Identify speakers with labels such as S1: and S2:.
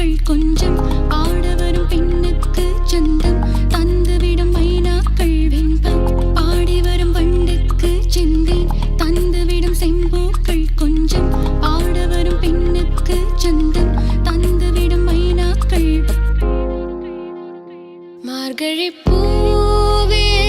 S1: பூக்கள் கொஞ்சம் ஆடவரும் பெண்ணுக்கு சொந்தம். தந்துவிடும் மைனாக்கள் வெண்பம். பாடி வரும் வண்டுக்கு செந்தேன் தந்துவிடும் செம்பூக்கள் கொஞ்சம் ஆடவரும் பெண்ணுக்கு சொந்தம். தந்துவிடும் மைனாக்கள்.
S2: மார்கழி பூவே